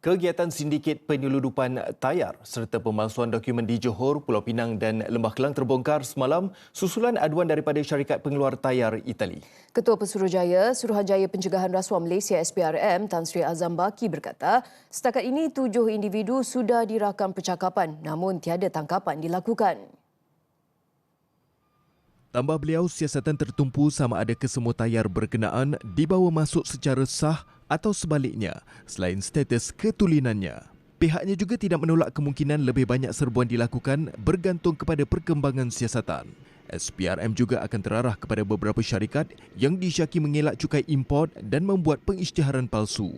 Kegiatan sindiket penyeludupan tayar serta pemalsuan dokumen di Johor, Pulau Pinang dan Lembah Kelang terbongkar semalam susulan aduan daripada syarikat pengeluar tayar Itali. Ketua Pesuruhjaya Suruhanjaya Pencegahan Rasuah Malaysia SPRM Tan Sri Azam Baki berkata, setakat ini tujuh individu sudah dirakam percakapan namun tiada tangkapan dilakukan. Tambah beliau, siasatan tertumpu sama ada kesemua tayar berkenaan dibawa masuk secara sah atau sebaliknya selain status ketulinannya. Pihaknya juga tidak menolak kemungkinan lebih banyak serbuan dilakukan bergantung kepada perkembangan siasatan. SPRM juga akan terarah kepada beberapa syarikat yang disyaki mengelak cukai import dan membuat pengisytiharan palsu.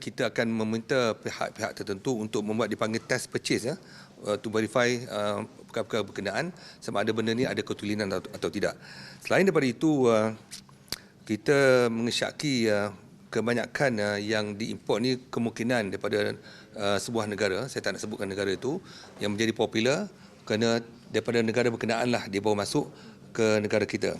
Kita akan meminta pihak-pihak tertentu untuk membuat dipanggil test purchase ya, uh, to verify uh, perkara-perkara berkenaan sama ada benda ni ada ketulinan atau, atau tidak. Selain daripada itu, uh, kita mengesyaki kebanyakan uh, yang diimport ni kemungkinan daripada uh, sebuah negara, saya tak nak sebutkan negara itu, yang menjadi popular kerana daripada negara berkenaan lah dia bawa masuk ke negara kita.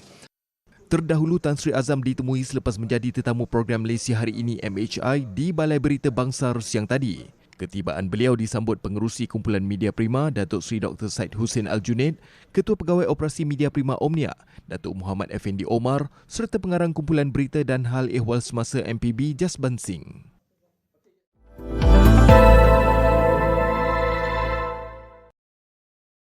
Terdahulu Tan Sri Azam ditemui selepas menjadi tetamu program Malaysia hari ini MHI di Balai Berita Bangsar siang tadi. Ketibaan beliau disambut pengerusi kumpulan Media Prima Datuk Seri Dr. Said Hussein Al-Junaid, Ketua Pegawai Operasi Media Prima Omnia Datuk Muhammad Effendi Omar serta pengarang kumpulan berita dan hal ehwal semasa MPB Jasban Singh.